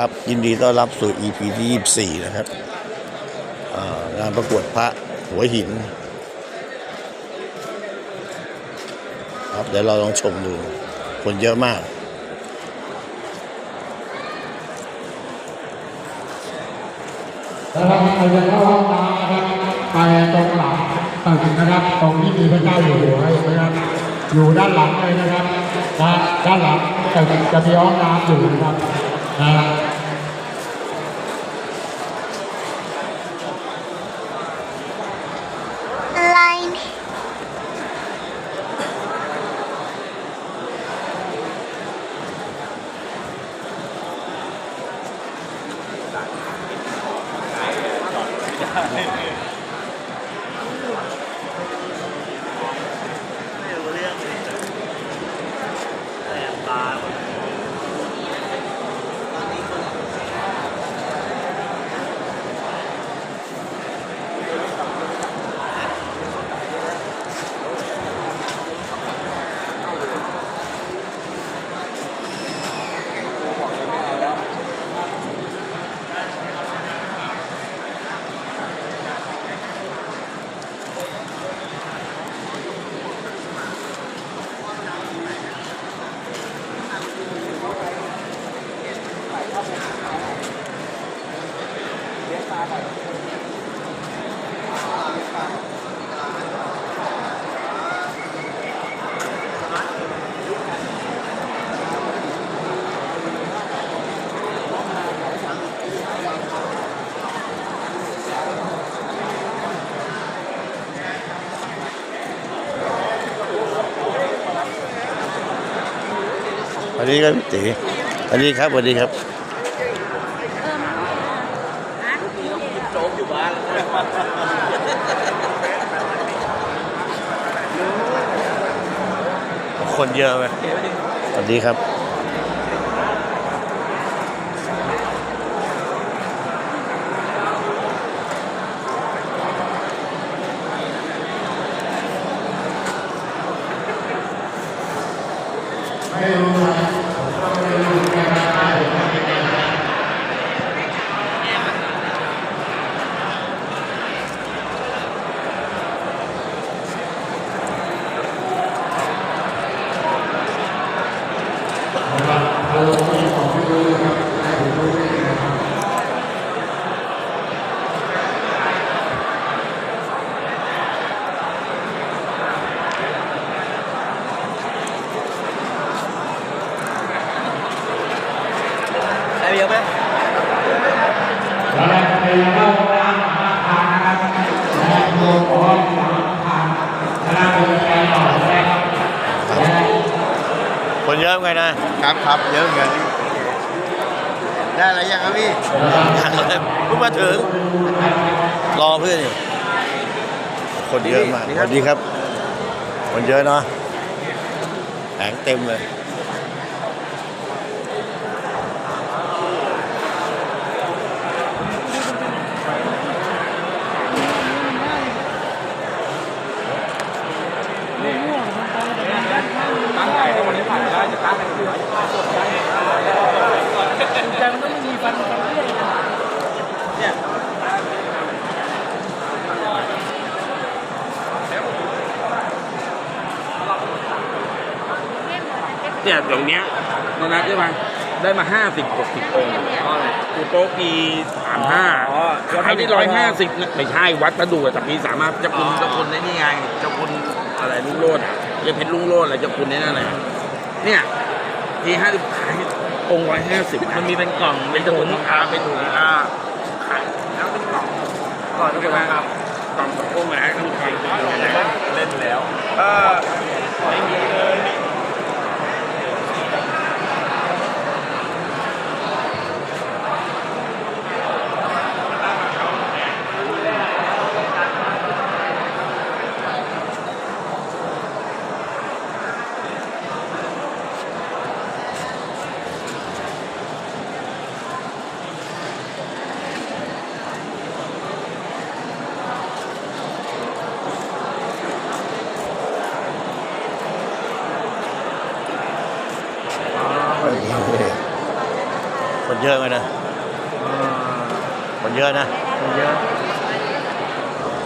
ครับยินดีต้อนรับสู่ EP ที่ 24 นะครับอ่างานประกวดพระหัวหิน ครับเดี๋ยวเราลองชมดู คนเยอะมากนะครับใครจะเข้าห้องน้ำนะครับไปตรงหลังตึกนะครับ ตรงที่มีพระเจ้าอยู่หัวนะครับอยู่ด้านหลังเลยนะครับนะด้านหลังตึกจะมีห้องน้ำอยู่นะครับ น วันนี้ก็พี่ตีวันนี้ครับวันนี้ครับคนเยอะไหมสวัสดีครับ ได้เยอะไหมแล้วเราจะไปเข้าห้องน้ำอาคารนะครับและโยมขอสามอาคารแล้วเราจะไปต่อนะครับคนเยอะไงนะครับครับเยอะเหมือนกันได้อะไรยังครับพี่ยังเลยเพิ่งมาถึง รอเพื่อนอยู่คนเยอะมากสวัสดีครับ คนเยอะเนาะแผงเต็มเลย ตั้งใจในวันนี้ผ่านได้จะตั้งใจคือใจ มันต้องมีฟันฟันเรื่อยเนี่ยเนี่ยเดี๋ยวเนี้ยนนัดได้มาได้มาห้าสิบหกสิบองค์คือโต๊ะปีสามห้าขายได้ร้อยห้าสิบไม่ใช่วัดประดู่แต่ปีสามห้าเจ้าคุณเจ้าคุณในนี่ไงเจ้าคุณอะไรลุงโลดอะเจ้าเพชรลุงโลดอะไรเจ้าคุณในนั่นแหละเนี่ยทีห้าสิบขาย องค์ร้อยห้าสิบมันมีเป็นกล่องเป็นถุงอ่าเป็นถุงอ่าขายแล้วเป็นกล่องก่อนจะมาครับกล่องกับพวกแม่ต้องขายเล่นแล้ว เออไม่มีเลย อะนะเยอะ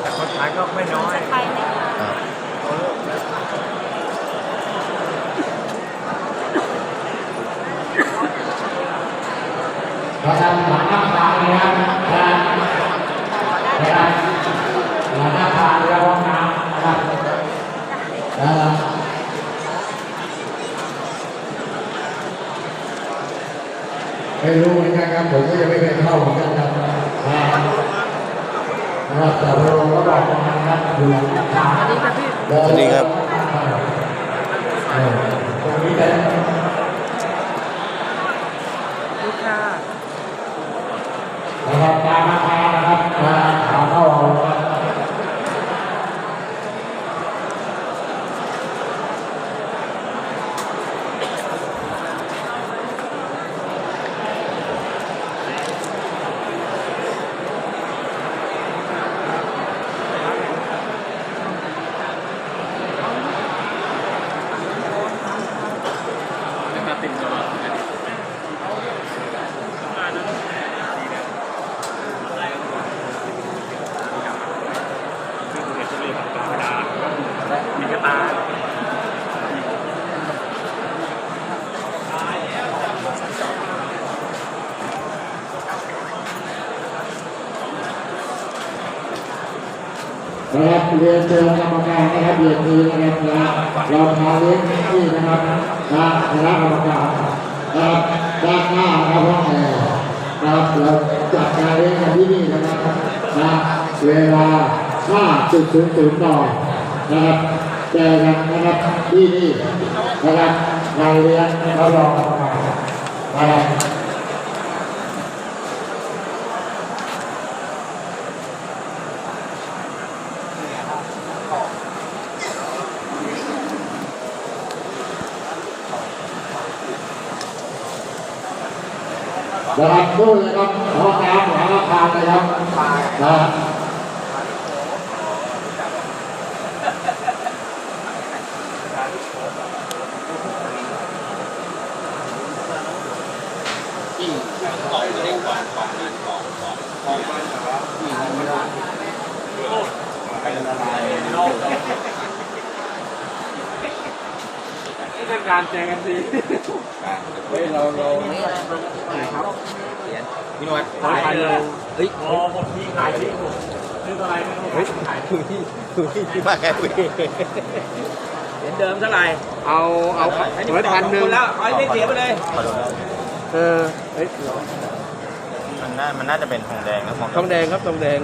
แต่คนขายก็ไม่น้อยครับเราทำหลังหน้าตานะครับนะครับนะครับหลังหน้าตาเรือห้องน้ำนะครับนะครับไม่รู้เหมือนกันครับผมก็ยังไม่เคยเข้าเหมือนกันครับนะ สวัสดีครับ เออตรงนี้เป็น ลูกค้า นะครับตามราคานะครับมาขาเข้าเอานะครับ มีกระตา นะครับเรียนเชิญกรรมการนะครับเรียนทีนะครับนะเราพาเลี้ยงที่นะครับนะคณะกรรมการนะครับด้านหน้านะครับห้องแอร์นะครับเราจัดการเลี้ยงกันที่นี่นะครับนะเวลา5.00นนะครับเจอกันนะครับที่นี่นะครับงานเลี้ยงเรารองกรรมารนะครับ นะครับนู่นเลยครับห้องน้ำหลังอาคารนะครับนะ การแจงกันดีเฮ้ยเราเราพี่นวัดขายเลยเฮ้ยพอหมดที่ขายที่ซื้ออะไรไม่รู้เฮ้ยคุยคุยที่มาแค่คุยเหรียญเดิมเท่าไหร่ เอาเอาอันนี้ไว้พันหนึ่งแล้วเอาไอ้เสียไปเลย เออเฮ้ยมันน่ามันน่าจะเป็นทองแดงนะมองทองแดงครับทองแดง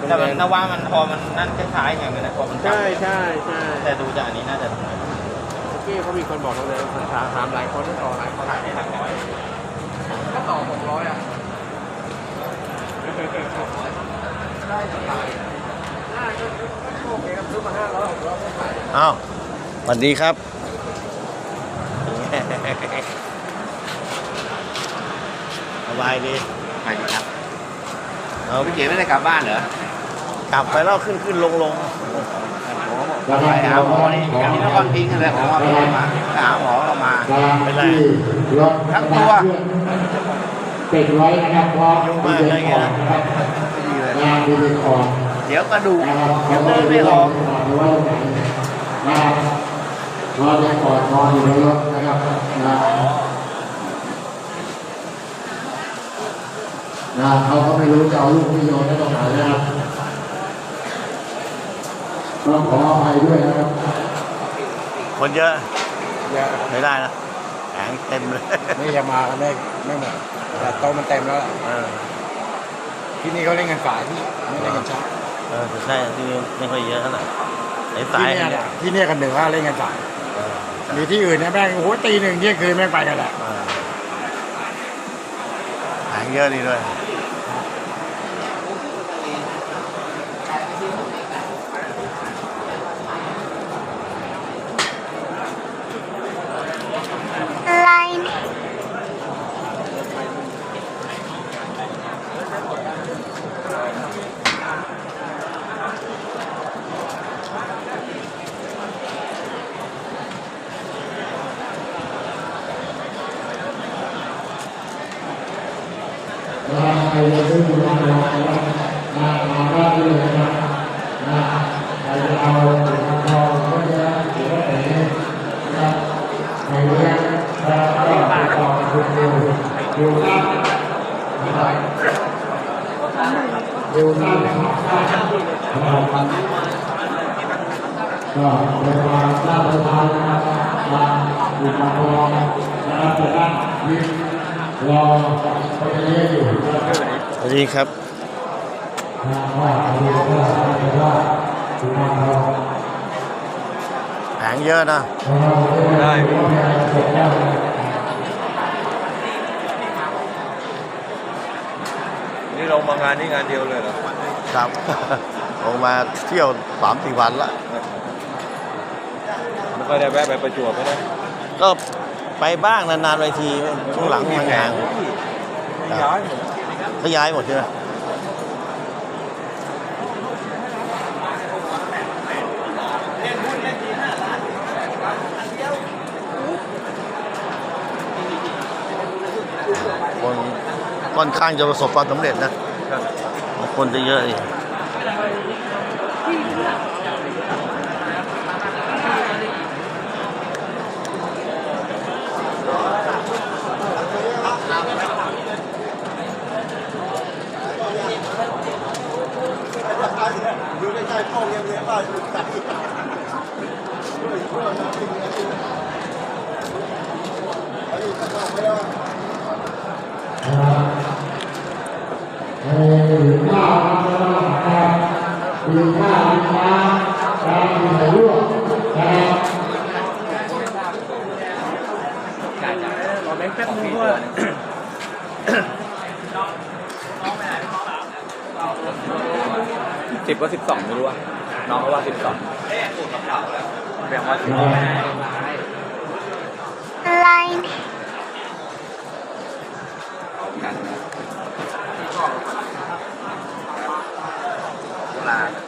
ทแต่องมัแดนงนว่ามันพอมันนั่นคล้ายๆไงมันนะพอมันจับใช่ใช่ใช่แต่ดูจากอันนี้น่าจะทองแดง เมื่อกี้เขามีคนบอกทองแดงถามถามหลายคนต่อหลายคนขายได้หลักร้อยก็ต่อหกร้อยอะอ้าวสวัสดีครับ สบายดีไปดีครับเอาพี่เก๋ไม่ได้กลับบ้านเหรอกลับไปแล้วขึ้นขึ้นลงลง ไปรับหาหมอนี่กลับที่นครพิงค์อะไรผมว่าไปมาหาหมอก็มาเป็นไรทั้งตัวติดไว้นะครับพราะมีเด็กของนะครับดีเลยงานมีเด็กของเดี๋ยวกระดูกนะครับเดี๋ยวเขาเดินไม่ออกกหรือว่าตรงนะครับนอนยังกอดนออยู่ในรถนะครับนะนะเขาก็ไม่รู้จะเอาลูกพี่โยนได้ตรงไหนนะครับ ต้องขออภัยด้วยนะครับคนเยอะไม่ได้นะแข็งเต็มเลยนี่จะมากันได้ไม่หมดแต่โต๊ะมันเต็มแล้วล่ะเออที่นี่เขาเล่นกันฝ่ายที่ไม่เล่นกันช้าเออใช่ที่นี่ไม่ค่อยเยอะเท่าไหร่ไอ้สาที่ยเนี่ยที่เนี่ยกันหนึ่งว่าเล่นกันฝ่ายมีที่อื่นเนี่ยแม่งโอ้โหตีหนึ่งเที่ยงคืนแม่งไปกันแหละเออแข็งเยอะดีด้วย ดูครับนะครับดูครับนะครับก็เป็นความน่าประทานนะครับมาอยู่กับพองนะครับแต่ท่านยิ้มรอไปเรียนอยู่นะครับสวัสดีครับแผงเยอะนะได้ นี่เรา มางานนี้งานเดียวเลยเหรอครับลงมาเที่ยวสามสี่วันละไม่ค่อยได้แวะไปประจวบไม่ได้ก็ไปบ้างนานๆไปทีช่วงหลังมันห่างย้ายหมดเขาย้ายหมดใช่ไหมคนค่อนข้างจะประสบความสำเร็จนะ คนจะเยอะอีก เออข้าวนะครับมีข้าวมีน้ำการมีไข่ลวกนะครับสิบว่าสิบสองไม่รู้ว่าน้องเขาว่าสิบสองแบ่งว่าสิบ line เ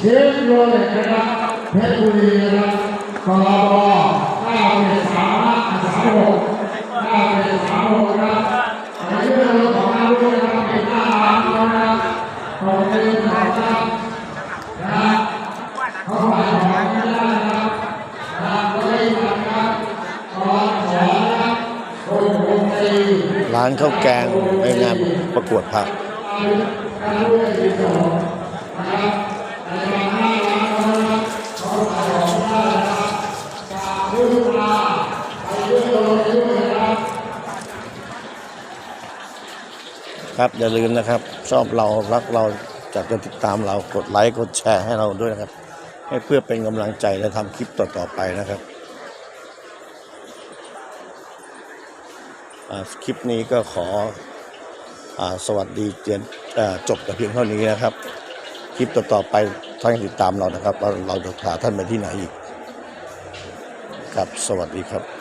เชฟโรเล็ตนะครับเพชรบุรีนะครับกรบ9เป็น3นะ36 9เป็น36นะครับในเรื่องของน้ำด้วยนะครับเป็นหน้าร้านนะครับของเองนะครับนะครับเขาขายของไม่ได้นะครับนะครับก็ได้นะครับกรสนะครับโอ้โหตีร้านข้าวแกงในงานประกวดผัก ครับอย่าลืมนะครับ ชอบเรารักเราจากจะติดตามเรากดไลค์กดแชร์ให้เราด้วยนะครับ ให้เพื่อเป็นกำลังใจและทำคลิปต่อๆไปนะครับคลิปนี้ก็ขออสวัสดีเจนอ่าจบแต่เพียงเท่านี้นะครับ คลิปต่อๆไปท่านติดตามเรานะครับว่าเราจะพาท่านไปที่ไหนอีกครับสวัสดีครับ